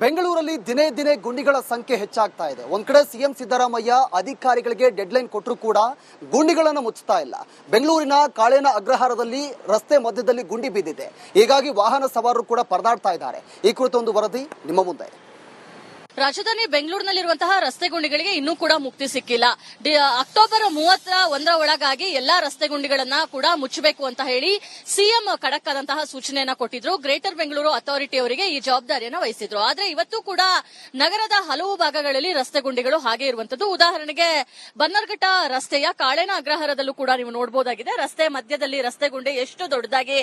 ಬೆಂಗಳೂರಲ್ಲಿ ದಿನೇ ದಿನೇ ಗುಂಡಿಗಳ ಸಂಖ್ಯೆ ಹೆಚ್ಚಾಗ್ತಾ ಇದೆ. ಒಂದ್ ಕಡೆ ಸಿಎಂ ಸಿದ್ದರಾಮಯ್ಯ ಅಧಿಕಾರಿಗಳಿಗೆ ಡೆಡ್ಲೈನ್ ಕೊಟ್ಟರು ಕೂಡ ಗುಂಡಿಗಳನ್ನು ಮುಚ್ಚುತ್ತಾ ಇಲ್ಲ. ಬೆಂಗಳೂರಿನ ಕಾಳೇನ ಅಗ್ರಹಾರದಲ್ಲಿ ರಸ್ತೆ ಮಧ್ಯದಲ್ಲಿ ಗುಂಡಿ ಬಿದ್ದಿದೆ. ಹೀಗಾಗಿ ವಾಹನ ಸವಾರರು ಕೂಡ ಪರದಾಡ್ತಾ ಇದ್ದಾರೆ. ಈ ಕುರಿತು ಒಂದು ವರದಿ ನಿಮ್ಮ ಮುಂದೆ. ರಾಜಧಾನಿ ಬೆಂಗಳೂರಿನಲ್ಲಿರುವಂತಹ ರಸ್ತೆ ಗುಂಡಿಗಳಿಗೆ ಇನ್ನೂ ಕೂಡ ಮುಕ್ತಿ ಸಿಕ್ಕಿಲ್ಲ. ಅಕ್ಟೋಬರ್ ಮೂವತ್ತ ಒಂದರ ಒಳಗಾಗಿ ಎಲ್ಲಾ ರಸ್ತೆ ಗುಂಡಿಗಳನ್ನ ಕೂಡ ಮುಚ್ಚಬೇಕು ಅಂತ ಹೇಳಿ ಸಿಎಂ ಖಡಕ್ ಆದಂತಹ ಸೂಚನೆಯನ್ನ ಕೊಟ್ಟಿದ್ರು. ಗ್ರೇಟರ್ ಬೆಂಗಳೂರು ಅಥಾರಿಟಿ ಅವರಿಗೆ ಈ ಜವಾಬ್ದಾರಿಯನ್ನ ವಹಿಸಿದ್ರು. ಆದ್ರೆ ಇವತ್ತು ಕೂಡ ನಗರದ ಹಲವು ಭಾಗಗಳಲ್ಲಿ ರಸ್ತೆ ಗುಂಡಿಗಳು ಹಾಗೆ ಇರುವಂತದ್ದು. ಉದಾಹರಣೆಗೆ ಬನ್ನರ್ಘಟ್ಟ ರಸ್ತೆಯ ಕಾಳೇನ ಅಗ್ರಹಾರದಲ್ಲೂ ಕೂಡ ನೀವು ನೋಡಬಹುದಾಗಿದೆ ರಸ್ತೆ ಮಧ್ಯದಲ್ಲಿ ರಸ್ತೆ ಗುಂಡಿ ಎಷ್ಟು ದೊಡ್ಡದಾಗಿ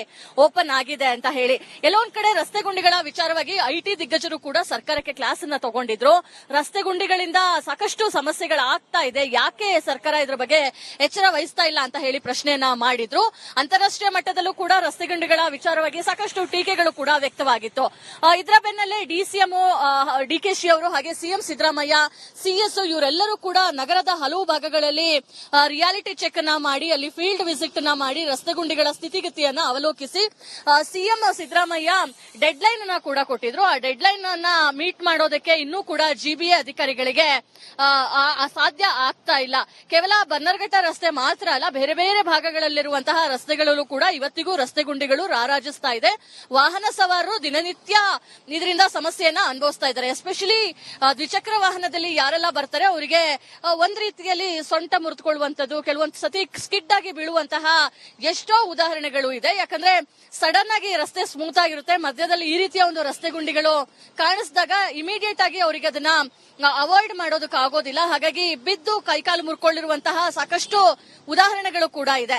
ಓಪನ್ ಆಗಿದೆ ಅಂತ ಹೇಳಿ. ಎಲ್ಲೊಂದ್ ಕಡೆ ರಸ್ತೆ ಗುಂಡಿಗಳ ವಿಚಾರವಾಗಿ ಐಟಿ ದಿಗ್ಗಜರು ಕೂಡ ಸರ್ಕಾರಕ್ಕೆ ಕ್ಲಾಸ್ ಅನ್ನ ತಗೊಂಡಿದ್ರು. ರಸ್ತೆ ಗುಂಡಿಗಳಿಂದ ಸಾಕಷ್ಟು ಸಮಸ್ಯೆಗಳಾಗ್ತಾ ಇದೆ. ಯಾಕೆ ಸರ್ಕಾರ ಇದ್ರ ಬಗ್ಗೆ ಎಚ್ಚರ ವಹಿಸ್ತಾ ಇಲ್ಲ ಅಂತ ಹೇಳಿ ಪ್ರಶ್ನೆಯನ್ನ ಮಾಡಿದ್ರು. ಅಂತಾರಾಷ್ಟ್ರೀಯ ಮಟ್ಟದಲ್ಲೂ ಕೂಡ ರಸ್ತೆ ಗುಂಡಿಗಳ ವಿಚಾರವಾಗಿ ಸಾಕಷ್ಟು ಟೀಕೆಗಳು ಕೂಡ ವ್ಯಕ್ತವಾಗಿತ್ತು. ಇದರ ಬೆನ್ನಲ್ಲೇ ಡಿಸಿಎಂ ಡಿಕೆಶಿ ಅವರು ಹಾಗೆ ಸಿಎಂ ಸಿದ್ದರಾಮಯ್ಯ ಸಿಎಸ್ ಇವರೆಲ್ಲರೂ ಕೂಡ ನಗರದ ಹಲವು ಭಾಗಗಳಲ್ಲಿ ರಿಯಾಲಿಟಿ ಚೆಕ್ ಅನ್ನ ಮಾಡಿ, ಅಲ್ಲಿ ಫೀಲ್ಡ್ ವಿಸಿಟ್ನ ಮಾಡಿ ರಸ್ತೆ ಗುಂಡಿಗಳ ಸ್ಥಿತಿಗತಿಯನ್ನ ಅವಲೋಕಿಸಿ ಸಿಎಂ ಸಿದ್ದರಾಮಯ್ಯ ಡೆಡ್ ಲೈನ್ ಅನ್ನ ಕೂಡ ಕೊಟ್ಟಿದ್ರು. ಆ ಡೆಡ್ ಲೈನ್ ಅನ್ನ ಮೀಟ್ ಮಾಡೋದಕ್ಕೆ ಇನ್ನೂ ಕೂಡ ಜಿಬಿಎ ಅಧಿಕಾರಿಗಳಿಗೆ ಆ, ಆ- ಆ ಸಾಧ್ಯ ಆಗ್ತಾ ಇಲ್ಲ. ಕೇವಲ ಬನ್ನರ್ಘಟ್ಟ ರಸ್ತೆ ಮಾತ್ರ ಅಲ್ಲ ಬೇರೆ ಬೇರೆ ಭಾಗಗಳಲ್ಲಿರುವಂತಹ ರಸ್ತೆಗಳಲ್ಲೂ ಕೂಡ ಇವತ್ತಿಗೂ ರಸ್ತೆ ಗುಂಡಿಗಳು ರಾರಾಜಿಸ್ತಾ ಇದೆ. ವಾಹನ ಸವಾರರು ದಿನನಿತ್ಯ ಇದರಿಂದ ಸಮಸ್ಯೆಯನ್ನ ಅನುಭವಿಸ್ತಾ ಇದ್ದಾರೆ. ಎಸ್ಪೆಷಲಿ ದ್ವಿಚಕ್ರ ವಾಹನದಲ್ಲಿ ಯಾರೆಲ್ಲ ಬರ್ತಾರೆ ಅವರಿಗೆ ಒಂದ್ ರೀತಿಯಲ್ಲಿ ಸೊಂಟ ಮುರಿದುಕೊಳ್ಳುವಂತದ್ದು ಕೆಲವೊಂದು ಸತಿ ಸ್ಕಿಡ್ ಆಗಿ ಬೀಳುವಂತಹ ಎಷ್ಟೋ ಉದಾಹರಣೆಗಳು ಇದೆ. ಯಾಕಂದ್ರೆ ಸಡನ್ ಆಗಿ ರಸ್ತೆ ಸ್ಮೂತ್ ಆಗಿರುತ್ತೆ. ಮಧ್ಯದಲ್ಲಿ ಈ ರೀತಿಯ ಒಂದು ರಸ್ತೆ ಗುಂಡಿಗಳು ಕಾಣಿಸಿದಾಗ ಇಮಿಡಿಯೇಟ್ ಆಗಿ ಅವರಿಗೆ ಅದನ್ನ ಅವಾಯ್ಡ್ ಮಾಡೋದಕ್ಕೆ ಆಗೋದಿಲ್ಲ. ಹಾಗಾಗಿ ಬಿದ್ದು ಕೈಕಾಲು ಮುರ್ಕೊಂಡಿರುವಂತಹ ಸಾಕಷ್ಟು ಉದಾಹರಣೆಗಳು ಕೂಡ ಇದೆ.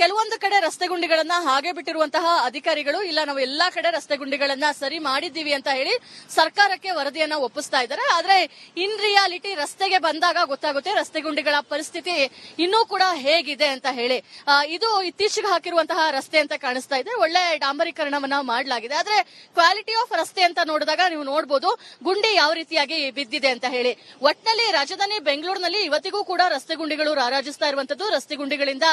ಕೆಲವೊಂದು ಕಡೆ ರಸ್ತೆ ಗುಂಡಿಗಳನ್ನ ಹಾಗೆ ಬಿಟ್ಟಿರುವಂತಹ ಅಧಿಕಾರಿಗಳು, ಇಲ್ಲ ನಾವು ಎಲ್ಲಾ ಕಡೆ ರಸ್ತೆ ಗುಂಡಿಗಳನ್ನ ಸರಿ ಮಾಡಿದ್ದೀವಿ ಅಂತ ಹೇಳಿ ಸರ್ಕಾರಕ್ಕೆ ವರದಿಯನ್ನ ಒಪ್ಪಿಸ್ತಾ ಇದ್ದಾರೆ. ಆದ್ರೆ ಇನ್ ರಿಯಾಲಿಟಿ ರಸ್ತೆಗೆ ಬಂದಾಗ ಗೊತ್ತಾಗುತ್ತೆ ರಸ್ತೆ ಗುಂಡಿಗಳ ಪರಿಸ್ಥಿತಿ ಇನ್ನೂ ಕೂಡ ಹೇಗಿದೆ ಅಂತ ಹೇಳಿ. ಇದು ಇತ್ತೀಚೆಗೆ ಹಾಕಿರುವಂತಹ ರಸ್ತೆ ಅಂತ ಕಾಣಿಸ್ತಾ ಇದೆ. ಒಳ್ಳೆ ಡಾಂಬರೀಕರಣವನ್ನ ಮಾಡಲಾಗಿದೆ. ಆದ್ರೆ ಕ್ವಾಲಿಟಿ ಆಫ್ ರಸ್ತೆ ಅಂತ ನೋಡಿದಾಗ ನೀವು ನೋಡಬಹುದು ಗುಂಡಿ ಯಾವ ರೀತಿಯಾಗಿ ಬಿದ್ದಿದೆ ಅಂತ ಹೇಳಿ. ಒಟ್ಟಿನಲ್ಲಿ ರಾಜಧಾನಿ ಬೆಂಗಳೂರಿನಲ್ಲಿ ಇವತ್ತಿಗೂ ಕೂಡ ರಸ್ತೆ ಗುಂಡಿಗಳು ರಾರಾಜಿಸ್ತಾ ಇರುವಂತದ್ದು ರಸ್ತೆ ಗುಂಡಿಗಳಿಂದ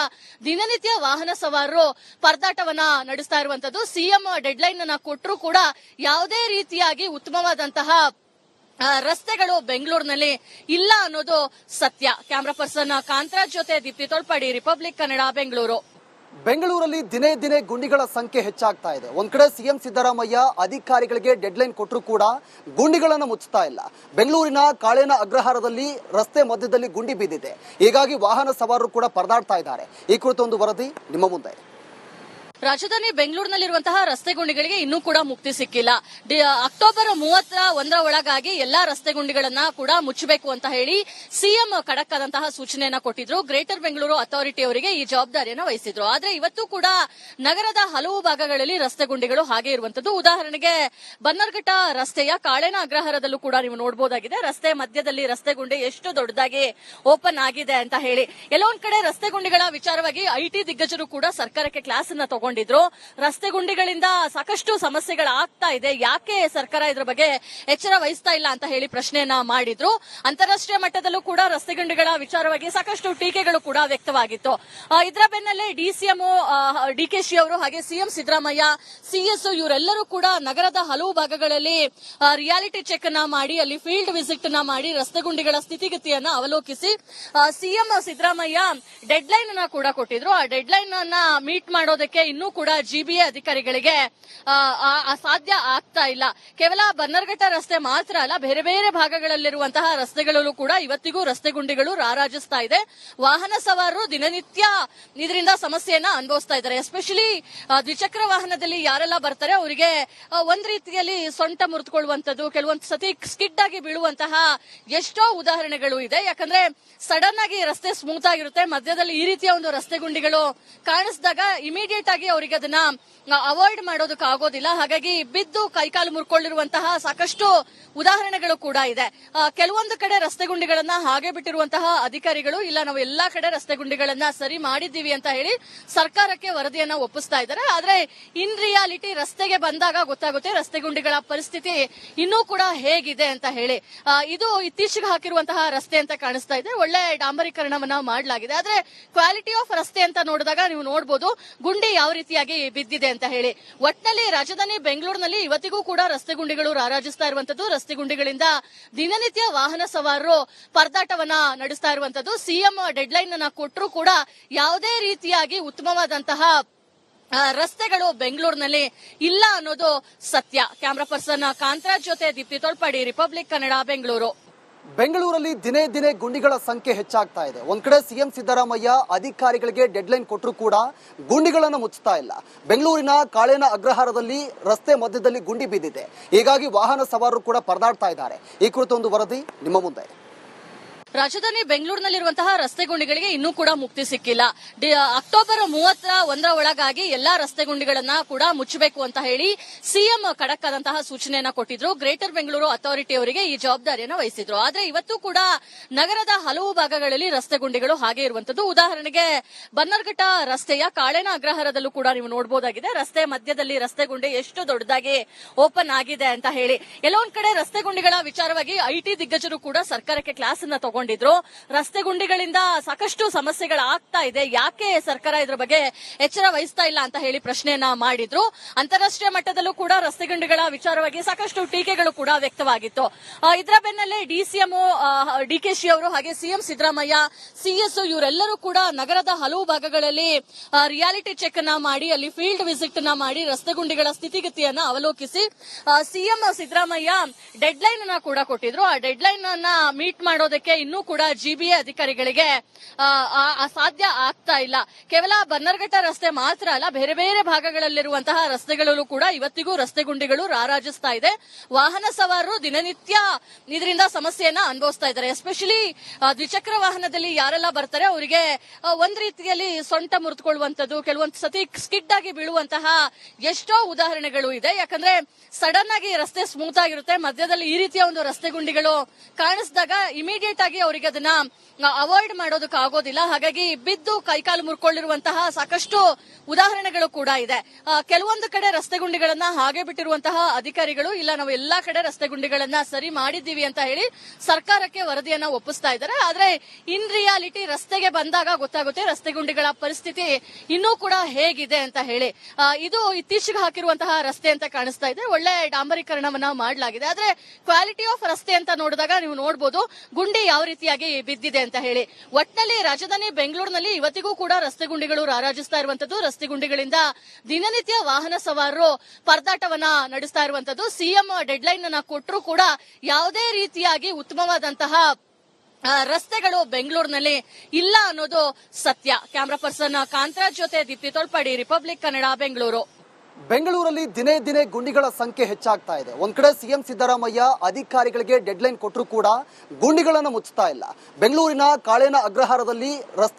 ದಿನನಿತ್ಯ ವಾಹನ ಸವಾರರು ಪರದಾಟವನ್ನ ನಡೆಸ್ತಾ ಇರುವಂತದ್ದು ಸಿಎಂ ಡೆಡ್ ಲೈನ್ ಅನ್ನ ಕೊಟ್ಟರೂ ಕೂಡ ಯಾವುದೇ ರೀತಿಯಾಗಿ ಉತ್ತಮವಾದಂತಹ ರಸ್ತೆಗಳು ಬೆಂಗಳೂರಿನಲ್ಲಿ ಇಲ್ಲ ಅನ್ನೋದು ಸತ್ಯ. ಕ್ಯಾಮ್ರಾ ಪರ್ಸನ್ ಕಾಂತರಾಜ್ ಜೊತೆ ದೀಪ್ತಿ ತೊಳ್ಪಾಡಿ ರಿಪಬ್ಲಿಕ್ ಕನ್ನಡ ಬೆಂಗಳೂರು ಬೆಂಗಳೂರಲ್ಲಿ ದಿನೇ ದಿನೇ ಗುಂಡಿಗಳ ಸಂಖ್ಯೆ ಹೆಚ್ಚಾಗ್ತಾ ಇದೆ. ಒಂದ್ ಕಡೆ ಸಿಎಂ ಸಿದ್ದರಾಮಯ್ಯ ಅಧಿಕಾರಿಗಳಿಗೆ ಡೆಡ್ಲೈನ್ ಕೊಟ್ಟರು ಕೂಡ ಗುಂಡಿಗಳನ್ನು ಮುಚ್ಚುತ್ತಾ ಇಲ್ಲ. ಬೆಂಗಳೂರಿನ ಕಾಳೇನ ಅಗ್ರಹಾರದಲ್ಲಿ ರಸ್ತೆ ಮಧ್ಯದಲ್ಲಿ ಗುಂಡಿ ಬಿದ್ದಿದೆ ಹೀಗಾಗಿ ವಾಹನ ಸವಾರರು ಕೂಡ ಪರದಾಡ್ತಾ ಇದ್ದಾರೆ. ಈ ಕುರಿತು ಒಂದು ವರದಿ ನಿಮ್ಮ ಮುಂದೆ. ರಾಜಧಾನಿ ಬೆಂಗಳೂರಿನಲ್ಲಿರುವಂತಹ ರಸ್ತೆ ಗುಂಡಿಗಳಿಗೆ ಇನ್ನೂ ಕೂಡ ಮುಕ್ತಿ ಸಿಕ್ಕಿಲ್ಲ. ಅಕ್ಟೋಬರ್ ಮೂವತ್ತ ಒಂದರ ಒಳಗಾಗಿ ಎಲ್ಲಾ ರಸ್ತೆ ಗುಂಡಿಗಳನ್ನ ಕೂಡ ಮುಚ್ಚಬೇಕು ಅಂತ ಹೇಳಿ ಸಿಎಂ ಖಡಕ್ ಆದಂತಹ ಸೂಚನೆಯನ್ನ ಕೊಟ್ಟಿದ್ರು. ಗ್ರೇಟರ್ ಬೆಂಗಳೂರು ಅಥಾರಿಟಿ ಅವರಿಗೆ ಈ ಜವಾಬ್ದಾರಿಯನ್ನು ವಹಿಸಿದ್ರು. ಆದ್ರೆ ಇವತ್ತು ಕೂಡ ನಗರದ ಹಲವು ಭಾಗಗಳಲ್ಲಿ ರಸ್ತೆ ಗುಂಡಿಗಳು ಹಾಗೆ ಇರುವಂತದ್ದು ಉದಾಹರಣೆಗೆ ಬನ್ನರ್ಘಟ್ಟ ರಸ್ತೆಯ ಕಾಳೇನ ಅಗ್ರಹಾರದಲ್ಲೂ ಕೂಡ ನೀವು ನೋಡಬಹುದಾಗಿದೆ ರಸ್ತೆ ಮಧ್ಯದಲ್ಲಿ ರಸ್ತೆ ಗುಂಡಿ ಎಷ್ಟು ದೊಡ್ಡದಾಗಿ ಓಪನ್ ಆಗಿದೆ ಅಂತ ಹೇಳಿ. ಎಲ್ಲೋ ಒಂದ್ ಕಡೆ ರಸ್ತೆ ಗುಂಡಿಗಳ ವಿಚಾರವಾಗಿ ಐಟಿ ದಿಗ್ಗಜರು ಕೂಡ ಸರ್ಕಾರಕ್ಕೆ ಕ್ಲಾಸ್ ಅನ್ನ ತಗೊಂಡಿದ್ರು ರಸ್ತೆ ಗುಂಡಿಗಳಿಂದ ಸಾಕಷ್ಟು ಸಮಸ್ಯೆಗಳಾಗ್ತಾ ಇದೆ. ಯಾಕೆ ಸರ್ಕಾರ ಇದ್ರ ಬಗ್ಗೆ ಎಚ್ಚರ ವಹಿಸ್ತಾ ಇಲ್ಲ ಅಂತ ಹೇಳಿ ಪ್ರಶ್ನೆಯನ್ನ ಮಾಡಿದ್ರು. ಅಂತಾರಾಷ್ಟ್ರೀಯ ಮಟ್ಟದಲ್ಲೂ ಕೂಡ ರಸ್ತೆ ಗುಂಡಿಗಳ ವಿಚಾರವಾಗಿ ಸಾಕಷ್ಟು ಟೀಕೆಗಳು ಕೂಡ ವ್ಯಕ್ತವಾಗಿತ್ತು. ಇದರ ಬೆನ್ನಲ್ಲೇ ಡಿಸಿಎಂ ಡಿಕೆಶಿ ಅವರು ಹಾಗೆ ಸಿಎಂ ಸಿದ್ದರಾಮಯ್ಯ ಸಿಎಸ್ ಇವರೆಲ್ಲರೂ ಕೂಡ ನಗರದ ಹಲವು ಭಾಗಗಳಲ್ಲಿ ರಿಯಾಲಿಟಿ ಚೆಕ್ ಅನ್ನ ಮಾಡಿ, ಅಲ್ಲಿ ಫೀಲ್ಡ್ ವಿಸಿಟ್ನ ಮಾಡಿ ರಸ್ತೆ ಗುಂಡಿಗಳ ಸ್ಥಿತಿಗತಿಯನ್ನ ಅವಲೋಕಿಸಿ ಸಿಎಂ ಸಿದ್ದರಾಮಯ್ಯ ಡೆಡ್ ಲೈನ್ ಅನ್ನ ಕೂಡ ಕೊಟ್ಟಿದ್ರು. ಆ ಡೆಡ್ ಲೈನ್ ಅನ್ನ ಮೀಟ್ ಮಾಡೋದಕ್ಕೆ ಇನ್ನೂ ಕೂಡ ಜಿಬಿಎ ಅಧಿಕಾರಿಗಳಿಗೆ ಸಾಧ್ಯ ಆಗ್ತಾ ಇಲ್ಲ. ಕೇವಲ ಬನ್ನರ್ಘಟ್ಟ ರಸ್ತೆ ಮಾತ್ರ ಅಲ್ಲ, ಬೇರೆ ಬೇರೆ ಭಾಗಗಳಲ್ಲಿರುವಂತಹ ರಸ್ತೆಗಳಲ್ಲೂ ಕೂಡ ಇವತ್ತಿಗೂ ರಸ್ತೆ ಗುಂಡಿಗಳು ರಾರಾಜಿಸ್ತಾ ಇದೆ. ವಾಹನ ಸವಾರರು ದಿನನಿತ್ಯ ಇದರಿಂದ ಸಮಸ್ಯೆಯನ್ನ ಅನುಭವಿಸ್ತಾ ಇದ್ದಾರೆ. ಎಸ್ಪೆಷಲಿ ದ್ವಿಚಕ್ರ ವಾಹನದಲ್ಲಿ ಯಾರೆಲ್ಲ ಬರ್ತಾರೆ, ಅವರಿಗೆ ಒಂದ್ ರೀತಿಯಲ್ಲಿ ಸೊಂಟ ಮುರಿದುಕೊಳ್ಳುವಂತದ್ದು ಕೆಲವೊಂದು ಸತಿ ಸ್ಕಿಡ್ ಆಗಿ ಬೀಳುವಂತಹ ಎಷ್ಟೋ ಉದಾಹರಣೆಗಳು ಇದೆ. ಯಾಕಂದ್ರೆ ಸಡನ್ ಆಗಿ ರಸ್ತೆ ಸ್ಮೂತ್ ಆಗಿರುತ್ತೆ. ಮಧ್ಯದಲ್ಲಿ ಈ ರೀತಿಯ ಒಂದು ರಸ್ತೆ ಗುಂಡಿಗಳು ಕಾಣಿಸಿದಾಗ ಇಮಿಡಿಯೇಟ್ ಆಗಿ ಅವರಿಗೆ ಅದನ್ನ ಅವಾಯ್ಡ್ ಮಾಡೋದಕ್ಕೆ ಆಗೋದಿಲ್ಲ. ಹಾಗಾಗಿ ಬಿದ್ದು ಕೈಕಾಲು ಮುರ್ಕೊಳ್ಳಿರುವಂತಹ ಸಾಕಷ್ಟು ಉದಾಹರಣೆಗಳು ಕೂಡ ಇದೆ. ಕೆಲವೊಂದು ಕಡೆ ರಸ್ತೆ ಗುಂಡಿಗಳನ್ನ ಹಾಗೆ ಬಿಟ್ಟಿರುವಂತಹ ಅಧಿಕಾರಿಗಳು, ಇಲ್ಲ ನಾವು ಎಲ್ಲಾ ಕಡೆ ರಸ್ತೆ ಗುಂಡಿಗಳನ್ನ ಸರಿ ಮಾಡಿದ್ದೀವಿ ಅಂತ ಹೇಳಿ ಸರ್ಕಾರಕ್ಕೆ ವರದಿಯನ್ನ ಒಪ್ಪಿಸ್ತಾ ಇದ್ದಾರೆ. ಆದ್ರೆ ಇನ್ ರಿಯಾಲಿಟಿ ರಸ್ತೆಗೆ ಬಂದಾಗ ಗೊತ್ತಾಗುತ್ತೆ ರಸ್ತೆ ಗುಂಡಿಗಳ ಪರಿಸ್ಥಿತಿ ಇನ್ನೂ ಕೂಡ ಹೇಗಿದೆ ಅಂತ ಹೇಳಿ. ಇದು ಇತ್ತೀಚೆಗೆ ಹಾಕಿರುವಂತಹ ರಸ್ತೆ ಅಂತ ಕಾಣಿಸ್ತಾ ಇದೆ. ಒಳ್ಳೆ ಡಾಂಬರೀಕರಣವನ್ನ ಮಾಡಲಾಗಿದೆ. ಆದ್ರೆ ಕ್ವಾಲಿಟಿ ಆಫ್ ರಸ್ತೆ ಅಂತ ನೋಡಿದಾಗ ನೀವು ನೋಡಬಹುದು ಗುಂಡಿ ಯಾವ ರೀತಿಯಾಗಿ ಬಿದ್ದಿದೆ ಅಂತ ಹೇಳಿ. ಒಟ್ಟಿನಲ್ಲಿ ರಾಜಧಾನಿ ಬೆಂಗಳೂರಿನಲ್ಲಿ ಇವತ್ತಿಗೂ ಕೂಡ ರಸ್ತೆ ಗುಂಡಿಗಳು ರಾರಾಜಿಸ್ತಾ ಇರುವಂತದ್ದು ರಸ್ತೆ ಗುಂಡಿಗಳಿಂದ ದಿನನಿತ್ಯ ವಾಹನ ಸವಾರರು ಪರದಾಟವನ್ನ ನಡೆಸ್ತಾ ಇರುವಂತದ್ದು ಸಿಎಂ ಡೆಡ್ ಲೈನ್ ಅನ್ನ ಕೊಟ್ಟರೂ ಕೂಡ ಯಾವುದೇ ರೀತಿಯಾಗಿ ಉತ್ತಮವಾದಂತಹ ರಸ್ತೆಗಳು ಬೆಂಗಳೂರಿನಲ್ಲಿ ಇಲ್ಲ ಅನ್ನೋದು ಸತ್ಯ. ಕ್ಯಾಮ್ರಾ ಪರ್ಸನ್ ಕಾಂತರಾಜ್ ಜೊತೆ ದೀಪ್ತಿ ತೊಳ್ಪಾಡಿ ರಿಪಬ್ಲಿಕ್ ಕನ್ನಡ ಬೆಂಗಳೂರು ಬೆಂಗಳೂರಲ್ಲಿ ದಿನೇ ದಿನೇ ಗುಂಡಿಗಳ ಸಂಖ್ಯೆ ಹೆಚ್ಚಾಗ್ತಾ ಇದೆ. ಒಂದ್ ಕಡೆ ಸಿಎಂ ಸಿದ್ದರಾಮಯ್ಯ ಅಧಿಕಾರಿಗಳಿಗೆ ಡೆಡ್ಲೈನ್ ಕೊಟ್ಟರು ಕೂಡ ಗುಂಡಿಗಳನ್ನು ಮುಚ್ಚುತ್ತಾ ಇಲ್ಲ. ಬೆಂಗಳೂರಿನ ಕಾಳೇನ ಅಗ್ರಹಾರದಲ್ಲಿ ರಸ್ತೆ ಮಧ್ಯದಲ್ಲಿ ಗುಂಡಿ ಬಿದ್ದಿದೆ ಹೀಗಾಗಿ ವಾಹನ ಸವಾರರು ಕೂಡ ಪರದಾಡ್ತಾ ಇದ್ದಾರೆ. ಈ ಕುರಿತು ಒಂದು ವರದಿ ನಿಮ್ಮ ಮುಂದೆ. ರಾಜಧಾನಿ ಬೆಂಗಳೂರಿನಲ್ಲಿರುವಂತಹ ರಸ್ತೆ ಗುಂಡಿಗಳಿಗೆ ಇನ್ನೂ ಕೂಡ ಮುಕ್ತಿ ಸಿಕ್ಕಿಲ್ಲ. ಅಕ್ಟೋಬರ್ ಮೂವತ್ತರ ಒಂದರ ಒಳಗಾಗಿ ಎಲ್ಲಾ ರಸ್ತೆ ಗುಂಡಿಗಳನ್ನ ಕೂಡ ಮುಚ್ಚಬೇಕು ಅಂತ ಹೇಳಿ ಸಿಎಂ ಖಡಕ್ ಆದಂತಹ ಸೂಚನೆಯನ್ನ ಕೊಟ್ಟಿದ್ರು. ಗ್ರೇಟರ್ ಬೆಂಗಳೂರು ಅಥಾರಿಟಿ ಅವರಿಗೆ ಈ ಜವಾಬ್ದಾರಿಯನ್ನ ವಹಿಸಿದ್ರು. ಆದ್ರೆ ಇವತ್ತು ಕೂಡ ನಗರದ ಹಲವು ಭಾಗಗಳಲ್ಲಿ ರಸ್ತೆ ಗುಂಡಿಗಳು ಹಾಗೆ ಇರುವಂತದ್ದು. ಉದಾಹರಣೆಗೆ ಬನ್ನರ್ಘಟ್ಟ ರಸ್ತೆಯ ಕಾಳೇನ ಅಗ್ರಹಾರದಲ್ಲೂ ಕೂಡ ನೀವು ನೋಡಬಹುದಾಗಿದೆ ರಸ್ತೆ ಮಧ್ಯದಲ್ಲಿ ರಸ್ತೆ ಗುಂಡಿ ಎಷ್ಟು ದೊಡ್ಡದಾಗಿ ಓಪನ್ ಆಗಿದೆ ಅಂತ ಹೇಳಿ. ಎಲ್ಲೊಂದ್ ಕಡೆ ರಸ್ತೆ ಗುಂಡಿಗಳ ವಿಚಾರವಾಗಿ ಐಟಿ ದಿಗ್ಗಜರು ಕೂಡ ಸರ್ಕಾರಕ್ಕೆ ಕ್ಲಾಸ್ ಅನ್ನ ತಗೊಂಡಿದ್ರು. ರಸ್ತೆ ಗುಂಡಿಗಳಿಂದ ಸಾಕಷ್ಟು ಸಮಸ್ಯೆಗಳಾಗ್ತಾ ಇದೆ. ಯಾಕೆ ಸರ್ಕಾರ ಇದ್ರ ಬಗ್ಗೆ ಎಚ್ಚರ ವಹಿಸ್ತಾ ಇಲ್ಲ ಅಂತ ಹೇಳಿ ಪ್ರಶ್ನೆಯನ್ನ ಮಾಡಿದ್ರು. ಅಂತಾರಾಷ್ಟ್ರೀಯ ಮಟ್ಟದಲ್ಲೂ ಕೂಡ ರಸ್ತೆ ಗುಂಡಿಗಳ ವಿಚಾರವಾಗಿ ಸಾಕಷ್ಟು ಟೀಕೆಗಳು ಕೂಡ ವ್ಯಕ್ತವಾಗಿತ್ತು. ಇದರ ಬೆನ್ನಲ್ಲೇ ಡಿಸಿಎಂ ಡಿಕೆಶಿ ಅವರು ಹಾಗೆ ಸಿಎಂ ಸಿದ್ದರಾಮಯ್ಯ ಸಿಎಸ್ ಇವರೆಲ್ಲರೂ ಕೂಡ ನಗರದ ಹಲವು ಭಾಗಗಳಲ್ಲಿ ರಿಯಾಲಿಟಿ ಚೆಕ್ನ ಮಾಡಿ, ಅಲ್ಲಿ ಫೀಲ್ಡ್ ವಿಸಿಟ್ನ ಮಾಡಿ ರಸ್ತೆ ಗುಂಡಿಗಳ ಸ್ಥಿತಿಗತಿಯನ್ನ ಅವಲೋಕಿಸಿ ಸಿಎಂ ಸಿದ್ದರಾಮಯ್ಯ ಡೆಡ್ ಲೈನ್ ಅನ್ನ ಕೂಡ ಕೊಟ್ಟಿದ್ರು. ಆ ಡೆಡ್ ಲೈನ್ ಅನ್ನ ಮೀಟ್ ಮಾಡೋದಕ್ಕೆ ಇನ್ನೂ ಕೂಡ ಜಿಬಿಎ ಅಧಿಕಾರಿಗಳಿಗೆ ಸಾಧ್ಯ ಆಗ್ತಾ ಇಲ್ಲ. ಕೇವಲ ಬನ್ನರ್ಘಟ್ಟ ರಸ್ತೆ ಮಾತ್ರ ಅಲ್ಲ, ಬೇರೆ ಬೇರೆ ಭಾಗಗಳಲ್ಲಿರುವಂತಹ ರಸ್ತೆಗಳಲ್ಲೂ ಕೂಡ ಇವತ್ತಿಗೂ ರಸ್ತೆ ಗುಂಡಿಗಳು ರಾರಾಜಿಸ್ತಾ ಇದೆ. ವಾಹನ ಸವಾರರು ದಿನನಿತ್ಯ ಇದರಿಂದ ಸಮಸ್ಯೆಯನ್ನ ಅನುಭವಿಸ್ತಾ ಇದ್ದಾರೆ. ಎಸ್ಪೆಷಲಿ ದ್ವಿಚಕ್ರ ವಾಹನದಲ್ಲಿ ಯಾರೆಲ್ಲ ಬರ್ತಾರೆ, ಅವರಿಗೆ ಒಂದ್ ರೀತಿಯಲ್ಲಿ ಸೊಂಟ ಮುರಿದುಕೊಳ್ಳುವಂತದ್ದು ಕೆಲವೊಂದು ಸತಿ ಸ್ಕಿಡ್ ಆಗಿ ಬೀಳುವಂತಹ ಎಷ್ಟೋ ಉದಾಹರಣೆಗಳು ಇದೆ. ಯಾಕಂದ್ರೆ ಸಡನ್ ಆಗಿ ರಸ್ತೆ ಸ್ಮೂತ್ ಆಗಿರುತ್ತೆ. ಮಧ್ಯದಲ್ಲಿ ಈ ರೀತಿಯ ಒಂದು ರಸ್ತೆ ಗುಂಡಿಗಳು ಕಾಣಿಸಿದಾಗ ಇಮಿಡಿಯೇಟ್ ಆಗಿ ಅವರಿಗೆ ಅದನ್ನ ಅವಾಯ್ಡ್ ಮಾಡೋದಕ್ಕೆ ಆಗೋದಿಲ್ಲ. ಹಾಗಾಗಿ ಬಿದ್ದು ಕೈಕಾಲು ಮುರ್ಕೊಂಡಿರುವಂತಹ ಸಾಕಷ್ಟು ಉದಾಹರಣೆಗಳು ಕೂಡ ಇದೆ. ಕೆಲವೊಂದು ಕಡೆ ರಸ್ತೆ ಗುಂಡಿಗಳನ್ನ ಹಾಗೆ ಬಿಟ್ಟಿರುವಂತಹ ಅಧಿಕಾರಿಗಳು, ಇಲ್ಲ ನಾವು ಎಲ್ಲಾ ಕಡೆ ರಸ್ತೆ ಗುಂಡಿಗಳನ್ನ ಸರಿ ಮಾಡಿದ್ದೀವಿ ಅಂತ ಹೇಳಿ ಸರ್ಕಾರಕ್ಕೆ ವರದಿಯನ್ನ ಒಪ್ಪಿಸ್ತಾ ಇದ್ದಾರೆ. ಆದ್ರೆ ಇನ್ ರಿಯಾಲಿಟಿ ರಸ್ತೆಗೆ ಬಂದಾಗ ಗೊತ್ತಾಗುತ್ತೆ ರಸ್ತೆ ಗುಂಡಿಗಳ ಪರಿಸ್ಥಿತಿ ಇನ್ನೂ ಕೂಡ ಹೇಗಿದೆ ಅಂತ ಹೇಳಿ. ಇದು ಇತ್ತೀಚೆಗೆ ಹಾಕಿರುವಂತಹ ರಸ್ತೆ ಅಂತ ಕಾಣಿಸ್ತಾ ಇದೆ. ಒಳ್ಳೆ ಡಾಂಬರೀಕರಣವನ್ನ ಮಾಡಲಾಗಿದೆ. ಆದ್ರೆ ಕ್ವಾಲಿಟಿ ಆಫ್ ರಸ್ತೆ ಅಂತ ನೋಡಿದಾಗ ನೀವು ನೋಡಬಹುದು ಗುಂಡಿ ಯಾವ ರೀತಿಯಾಗಿ ಬಿದ್ದಿದೆ ಅಂತ ಹೇಳಿ. ಒಟ್ಟಿನಲ್ಲಿ ರಾಜಧಾನಿ ಬೆಂಗಳೂರಿನಲ್ಲಿ ಇವತ್ತಿಗೂ ಕೂಡ ರಸ್ತೆ ಗುಂಡಿಗಳು ರಾರಾಜಿಸ್ತಾ ಇರುವಂತದ್ದು. ರಸ್ತೆ ಗುಂಡಿಗಳಿಂದ ದಿನನಿತ್ಯ ವಾಹನ ಸವಾರರು ಪರದಾಟವನ್ನ ನಡೆಸ್ತಾ ಇರುವಂತದ್ದು. ಸಿಎಂ ಡೆಡ್ಲೈನ್ ಅನ್ನ ಕೊಟ್ಟರೂ ಕೂಡ ಯಾವುದೇ ರೀತಿಯಾಗಿ ಉತ್ತಮವಾದಂತಹ ರಸ್ತೆಗಳು ಬೆಂಗಳೂರಿನಲ್ಲಿ ಇಲ್ಲ ಅನ್ನೋದು ಸತ್ಯ. ಕ್ಯಾಮ್ರಾ ಪರ್ಸನ್ ಕಾಂತರಾಜ್ ಜೊತೆ ದೀಪ್ತಿ ತೋಳ್ಪಾಡಿ ರಿಪಬ್ಲಿಕ್ ಕನ್ನಡ, ಬೆಂಗಳೂರು. ಬೆಂಗಳೂರಲ್ಲಿ ದಿನೇ ದಿನೇ ಗುಂಡಿಗಳ ಸಂಖ್ಯೆ ಹೆಚ್ಚಾಗ್ತಾ ಇದೆ. ಒಂದ್ ಕಡೆ ಸಿಎಂ ಸಿದ್ದರಾಮಯ್ಯ ಅಧಿಕಾರಿಗಳಿಗೆ ಡೆಡ್ಲೈನ್ ಕೊಟ್ಟರು ಕೂಡ ಗುಂಡಿಗಳನ್ನು ಮುಚ್ಚುತ್ತಾ ಇಲ್ಲ. ಬೆಂಗಳೂರಿನ ಕಾಳೇನ ಅಗ್ರಹಾರದಲ್ಲಿ ರಸ್ತೆ